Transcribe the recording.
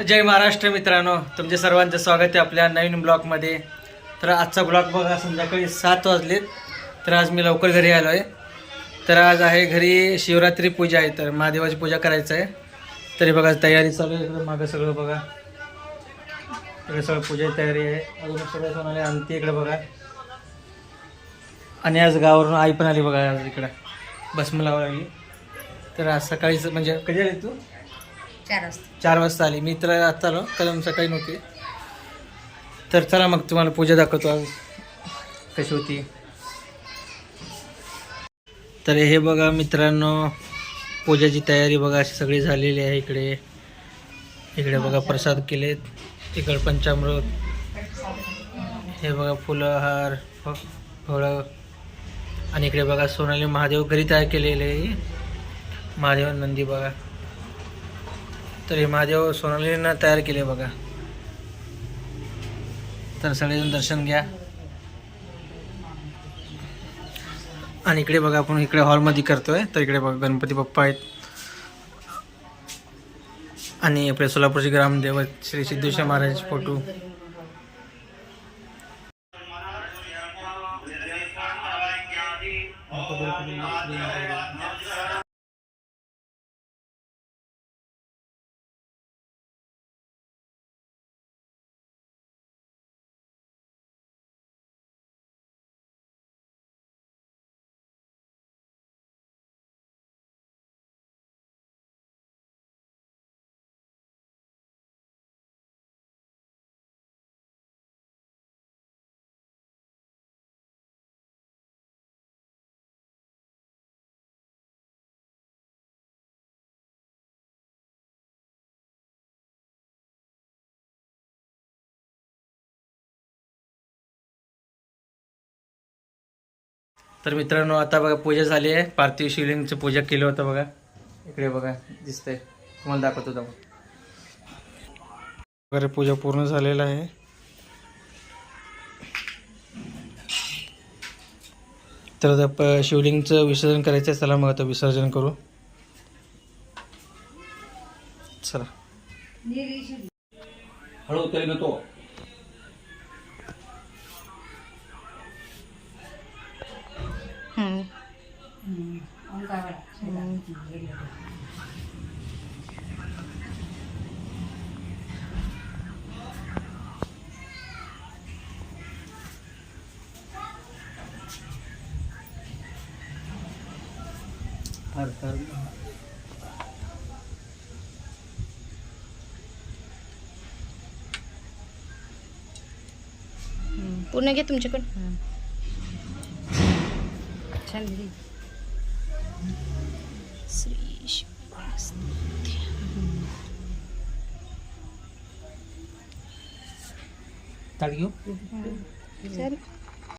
जय महाराष्ट्र मित्रांनो तुमचे सर्वांचं स्वागत आहे आपल्या नवीन ब्लॉगमध्ये. तर आजचा ब्लॉग बघा संध्याकाळी सात वाजलेत. तर आज मी लवकर घरी आलो आहे तर आज आहे घरी शिवरात्री पूजा आहे तर महादेवाची पूजा करायचं आहे. तरी बघा तयारी चालू आहे. मागं सगळं बघा. इकडे सगळं पूजाची तयारी आहे. अजून सगळं आले आणते इकडे बघा. आणि आज गावावरून आई पण आली बघा आज इकडं. बस मला लागली. तर आज सकाळीच म्हणजे कधी आली तू? चार वाजता. चार वाजता आली. मी तर आता आलो. कलम सकाळी नव्हती. तर चला मग तुम्हाला पूजा दाखवतो आज. कशी होती. तर हे बघा मित्रांनो पूजाची तयारी बघा अशी सगळी झालेली आहे इकडे. इकडे बघा प्रसाद केलेत. इकडे पंचामृत. हे बघा फुलं हार फळं. आणि इकडे बघा सोनाली महादेव घरी तयार केलेले महादेव नंदी बघा. तर हे महादेव सोनालीनं तयार केले बघा. तर सगळेजण दर्शन घ्या. आणि इकडे बघा आपण इकडे हॉलमध्ये करतोय. तर इकडे बघा गणपती बाप्पा आहेत. आणि आपले सोलापूरचे ग्रामदेव श्री सिद्धेश्वर महाराज फोटो. तर मित्रांनो आता बघा पूजा झाली आहे. पार्थिव शिवलिंगची पूजा केली होतं बघा. इकडे बघा दिसतंय. तुम्हाला दाखवतो होता वगैरे पूजा पूर्ण झालेला आहे. तर आता प- शिवलिंगचं विसर्जन करायचं आहे. चला मग आता विसर्जन करू. चला. हळू हर हर पूर्ण घे तुमच्याकडे? छान दिली. श्री. ताट घेऊ चल.